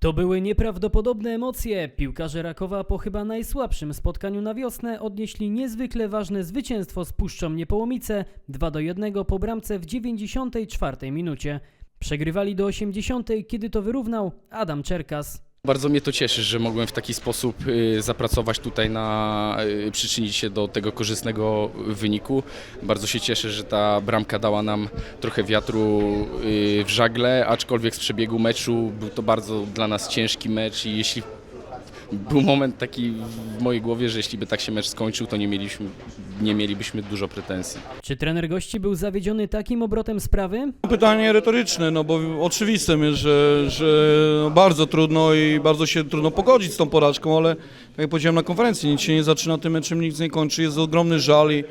To były nieprawdopodobne emocje. Piłkarze Rakowa po chyba najsłabszym spotkaniu na wiosnę odnieśli niezwykle ważne zwycięstwo z Puszczą Niepołomice 2 do 1 po bramce w 94 minucie. Przegrywali do 80, kiedy to wyrównał Adam Czerkas. Bardzo mnie to cieszy, że mogłem w taki sposób y, zapracować tutaj na y, przyczynić się do tego korzystnego wyniku. Bardzo się cieszę, że ta bramka dała nam trochę wiatru y, w żagle, aczkolwiek z przebiegu meczu był to bardzo dla nas ciężki mecz i jeśli był moment taki w mojej głowie, że jeśli by tak się mecz skończył, to nie mieliśmy, nie mielibyśmy dużo pretensji. Czy trener gości był zawiedziony takim obrotem sprawy? Pytanie retoryczne, no bo oczywistym jest, że, że no bardzo trudno i bardzo się trudno pogodzić z tą porażką, ale tak jak powiedziałem na konferencji, nic się nie zaczyna tym meczem, nic nie kończy, jest ogromny żal i,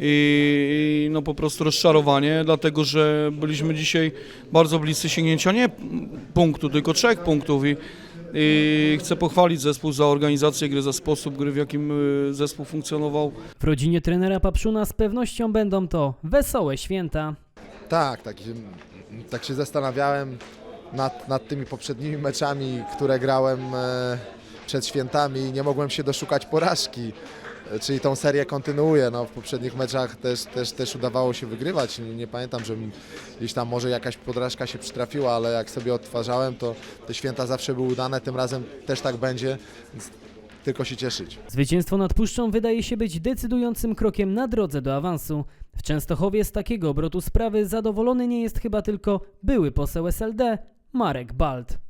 i, i no po prostu rozczarowanie, dlatego że byliśmy dzisiaj bardzo bliscy sięgnięcia nie punktu, tylko trzech punktów i, i chcę pochwalić zespół za organizację gry, za sposób gry, w jakim y, zespół funkcjonował. W rodzinie trenera Papszuna z pewnością będą to wesołe święta. Tak, tak, się- tak się zastanawiałem nad, nad tymi poprzednimi meczami, które grałem e, przed świętami i nie mogłem się doszukać porażki. Czyli tą serię kontynuuję. No, w poprzednich meczach też, też, też udawało się wygrywać. Nie, nie pamiętam, że gdzieś tam może jakaś porażka się przytrafiła, ale jak sobie odtwarzałem, to te święta zawsze były udane. Tym razem też tak będzie, więc tylko się cieszyć. Zwycięstwo nad Puszczą wydaje się być decydującym krokiem na drodze do awansu. W Częstochowie z takiego obrotu sprawy zadowolony nie jest chyba tylko były poseł SLD Marek Balt.